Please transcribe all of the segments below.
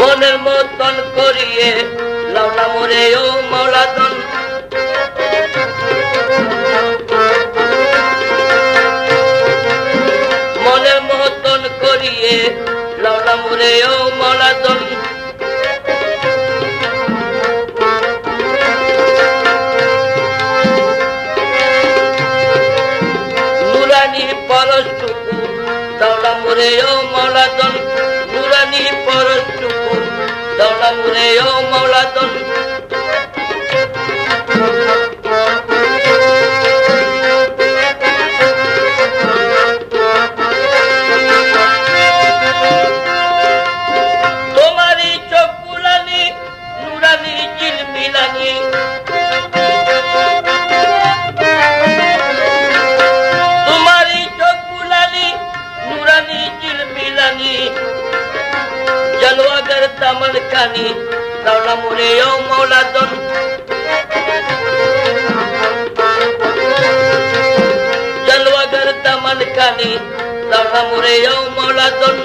মনের মতন করিয়ে লাউলা মোরে ও মৌলাদন। মনের মতন করিয়ে লাউলা মোরে ও মৌলাদন। মুরে ও মৌলাদন নুরানি পরশটুকু দৌড়া মুরে ও তোমারই তামন কানি দাওলা মুরে ও মৌলাদন জলওয়াগর তামন কানি দাওলা মুরে ও মৌলাদন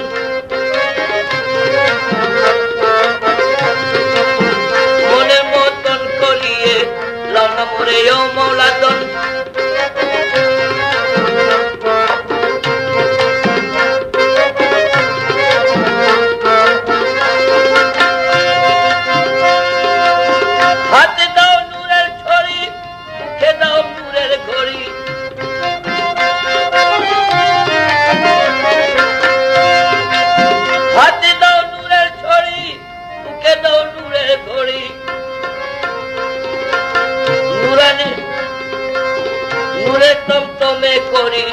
করি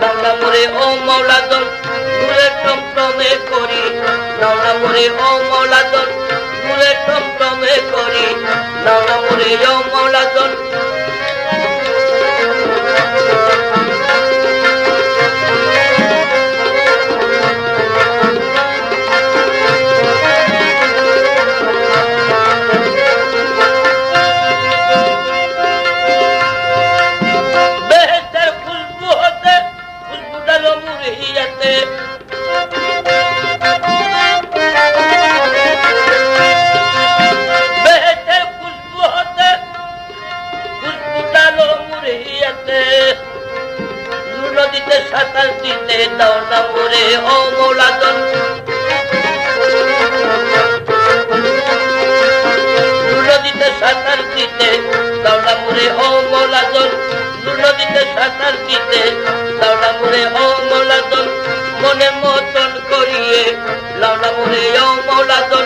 নামলা মোরে ও মৌলাদন নূরের টমটমে করি নামলা মোরে ও মৌলাদন নূরের টমটমে করি নামলা মোরে ও বেহেস্তের নদীতে সাঁতার দিতে দাও না মোরে ও নদীতে সাঁতার দিতে দাওলা মুরে ও নদীতে সাঁতার দিতে দাওলা মুরে ও মৌলাদন মনে মতন করিয়ে লাউলা মুরে ও মৌলাদন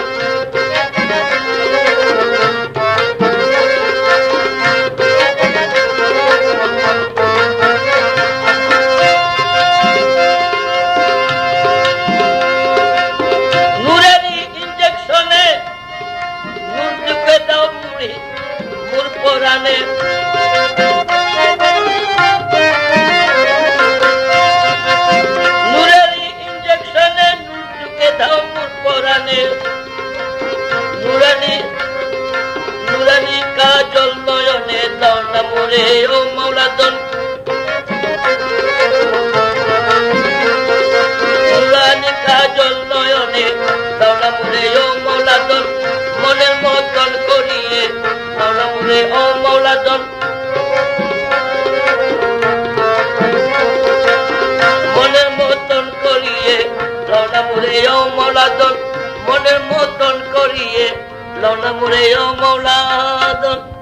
মুর পরানে ইঞ্জেকশনে নূর দাও পরানে। নুরানি নুরানি কাজল নয়নে দাও না মোরে ও মৌলাদন। নুরানি কাজল নয়নে দাওলা মুরে ও মৌলাদন। মনের মতন করিয়ে দাওলা মুরে ও মৌলাদন মনের মতন করিয়ে লওনা মুরে ও মৌলাদন। মনের মতন করিয়ে লওনা মুরে ও মৌলাদন।